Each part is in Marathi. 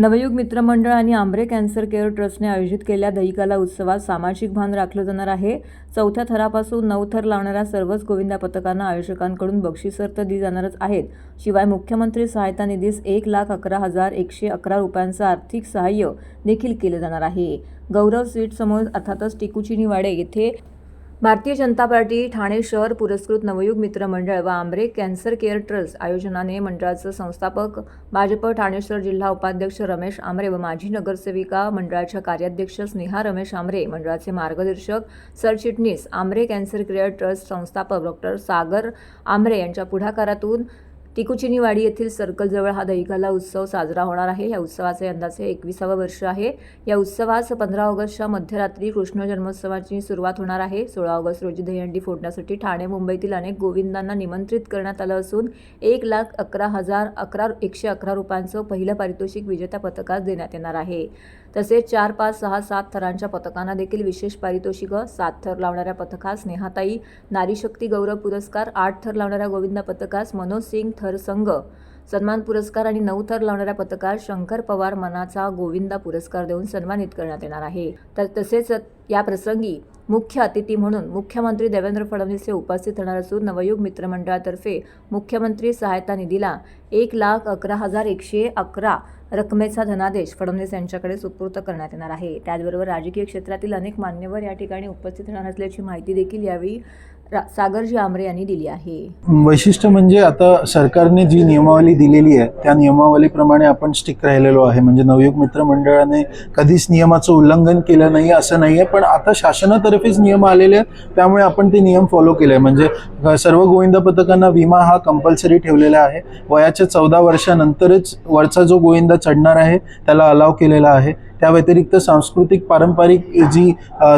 नवयुग मित्रमंडळ आणि आंब्रे कॅन्सर केअर ट्रस्टने आयोजित केलेल्या दहीकाला उत्सवात सामाजिक भान राखलं जाणार आहे. चौथ्या थरापासून नऊ थर लावणाऱ्या सर्वच गोविंदा पथकांना आयोजकांकडून बक्षिसर तर दिली जाणारच आहेत. शिवाय मुख्यमंत्री सहायता निधीस एक लाख अकरा हजार एकशे अकरा रुपयांचं आर्थिक सहाय्य देखील केलं जाणार आहे. गौरव स्वीटसमोर अर्थातच टिकूची वाडे येथे भारतीय जनता पार्टी ठाणे शहर पुरस्कृत नवयुग मित्र मंडळ व आंबरे कॅन्सर केअर ट्रस्ट आयोजनाने मंडळाचं संस्थापक भाजप ठाणे शहर जिल्हा उपाध्यक्ष रमेश आमरे व माजी नगरसेविका मंडळाच्या कार्याध्यक्ष स्नेहा रमेश आमरे मंडळाचे मार्गदर्शक सरचिटणीस आमरे कॅन्सर केअर ट्रस्ट संस्थापक डॉक्टर सागर आमरे यांच्या पुढाकारातून टिकुचिनीवाडी येथील सर्कलजवळ हा दहिकाला उत्सव साजरा होणार आहे. या उत्सवाचे यंदाचे एकविसावं वर्ष आहे. या उत्सवास पंधरा ऑगस्टच्या मध्यरात्री कृष्ण जन्मोत्सवाची सुरुवात होणार आहे. सोळा ऑगस्ट रोजी दहीहंडी फोडण्यासाठी ठाणे मुंबईतील अनेक गोविंदांना निमंत्रित करण्यात आलं असून एक लाख अकरा हजार अकरा एकशे अकरा रुपयांचं पहिलं पारितोषिक विजेत्या पथकास देण्यात येणार आहे. तसेच चार पाच सहा सात थरांच्या पथकांना देखील विशेष पारितोषिक सात थर लावणाऱ्या पथकास नेहाताई नारीशक्ती गौरव पुरस्कार आठ थर लावणाऱ्या गोविंदा पथकास मनोज सिंग थर संघ सन्मान पुरस्कार आणि नऊ थर लावणाऱ्या पथकास शंकर पवार मनाचा गोविंदा पुरस्कार देऊन सन्मानित करण्यात येणार आहे. तर तसेच या प्रसंगी मुख्य अतिथी म्हणून मुख्यमंत्री देवेंद्र फडणवीस हे उपस्थित राहणार असून नवयुग मित्रमंडळातर्फे मुख्यमंत्री सहायता निधीला एक लाख अकरा हजार एकशे अकरा रकमेचा धनादेश फडणवीस यांच्याकडे सुपूर्त करण्यात येणार आहे. त्याचबरोबर राजकीय क्षेत्रातील अनेक मान्यवर या ठिकाणी उपस्थित राहणार असल्याची माहिती देखील यावेळी सागरजी आमरे यांनी दिली आहे. वैशिष्ट्य म्हणजे आता सरकारने जी नियमावली दिलेली आहे त्या नियमावलीप्रमाणे आपण स्टिक राहिलेलो आहे. म्हणजे नवयुग मित्र मंडळाने कधीच नियमाचं उल्लंघन केलं नाही असं नाही आहे पण आता शासनातर्फेच नियम आलेले आहेत त्यामुळे आपण ते नियम फॉलो केले आहे म्हणजे सर्व गोविंदा पथकांना विमा हा कंपल्सरी ठेवलेला आहे. वयाच्या चौदा वर्षानंतरच वरचा जो गोविंदा चढणार आहे त्याला अलाव केलेला आहे. त्या व्यतिरिक्त सांस्कृतिक पारंपरिक जी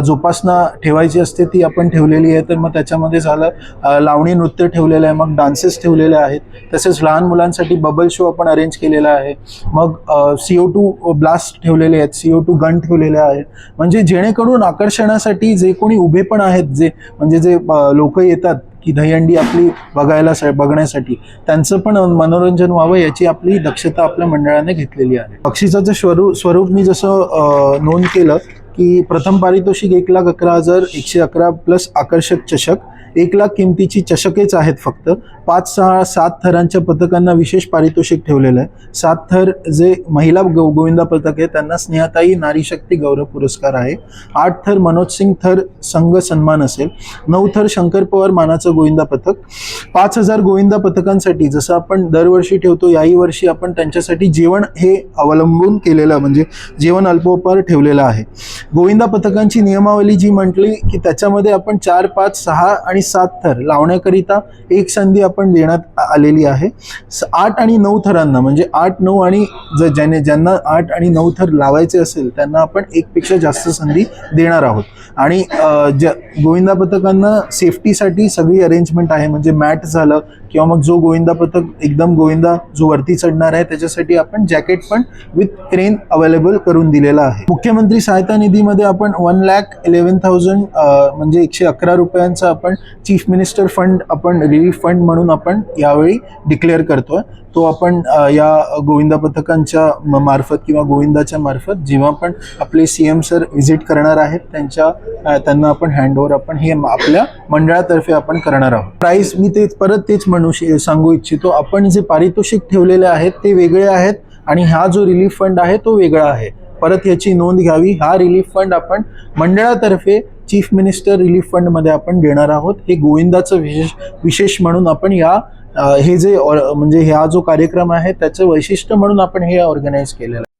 जोपासना ठेवायची असते ती आपण ठेवलेली आहे. तर मग त्याच्यामध्ये झालं लावणी नृत्य ठेवलेलं आहे मग डान्सेस ठेवलेले आहेत. तसेच लहान मुलांसाठी बबल शो आपण अरेंज केलेला आहे. मग सी ओ टू ब्लास्ट ठेवलेले आहेत सी ओ टू गन ठेवलेले आहेत. म्हणजे जेणेकरून आकर्षणासाठी जे कोणी उभे पण आहेत जे म्हणजे जे लोक येतात की दहीहंडी आपली बघायला बघण्यासाठी. त्यांचं पण मनोरंजन व्हावं याची आपली दक्षता आपल्या मंडळाने घेतलेली आहे. बक्षिसाचं स्वरूप स्वरूप मी जसं नोंद केलं की प्रथम पारितोषिक एक लाख अकरा हजार एकशे अकरा प्लस आकर्षक चषक. एक लाख किमतीची चषकेच आहेत फक्त. पाच सहा सात थरांच्या पथकांना विशेष पारितोषिक ठेवलेलं आहे. सात थर जे महिला गो गोविंदा पथक आहे त्यांना स्नेहताई नारीशक्ती गौरव पुरस्कार आहे. आठ थर मनोज सिंग थर संघ सन्मान असेल. नऊ थर शंकर पवार मानाचं गोविंदा पथक. पाच हजार गोविंदा पथकांसाठी जसं आपण दरवर्षी ठेवतो याही वर्षी आपण त्यांच्यासाठी जेवण हे अवलंबून केलेलं म्हणजे जेवण अल्पोपहार ठेवलेलं आहे. गोविंदा पथकांची नियमावली जी म्हटली की त्याच्यामध्ये आपण चार पाच सहा आणि सात थर लावण्याकरिता एक संधी आपण देण्यात आलेली आहे. आठ आणि नऊ थरांना म्हणजे आठ नऊ आणि ज ज्याने ज्यांना आठ आणि नऊ थर लावायचे असेल त्यांना आपण एकपेक्षा जास्त संधी देणार आहोत. आणि ज गोविंदा पथकांना सेफ्टीसाठी सगळी अरेंजमेंट आहे म्हणजे मॅट झालं किंवा मग जो गोविंदा पथक एकदम गोविंदा जो वरती चढणार आहे त्याच्यासाठी आपण जॅकेट पण विथ क्रेन अवेलेबल करून दिलेला आहे. मुख्यमंत्री सहायता निधीमध्ये आपण वन लॅक इलेवन थाउजंड म्हणजे एकशे अकरा रुपयांचा आपण चीफ मिनिस्टर फंड आपण रिलीफ फंड म्हणून आपण यावेळी डिक्लेअर करतोय. तो आपण या गोविंदा पथकांच्या म- मार्फत किंवा गोविंदाच्या मार्फत जेव्हा पण आपले सी एम सर व्हिजिट करणार आहेत त्यांच्या त्यांना आपण हँडओव्हर आपण हे आपल्या मंडळातर्फे आपण करणार आहोत. प्राईस मी ते परत तेच म्हणू सांगू इच्छितो. आपण जे पारितोषिक ठेवलेले आहेत ते वेगळे आहेत आणि हा जो रिलीफ फंड आहे तो वेगळा आहे. परत याची नोंद घ्यावी. हा रिलीफ फंड आपण मंडळातर्फे चीफ मिनिस्टर रिलीफ फंडमध्ये आपण देणार आहोत. हे गोविंदाचं विशेष विशेष म्हणून आपण या हे जे म्हणजे हा जो कार्यक्रम आहे त्याचं वैशिष्ट्य म्हणून आपण हे ऑर्गनाईज केलेलं आहे.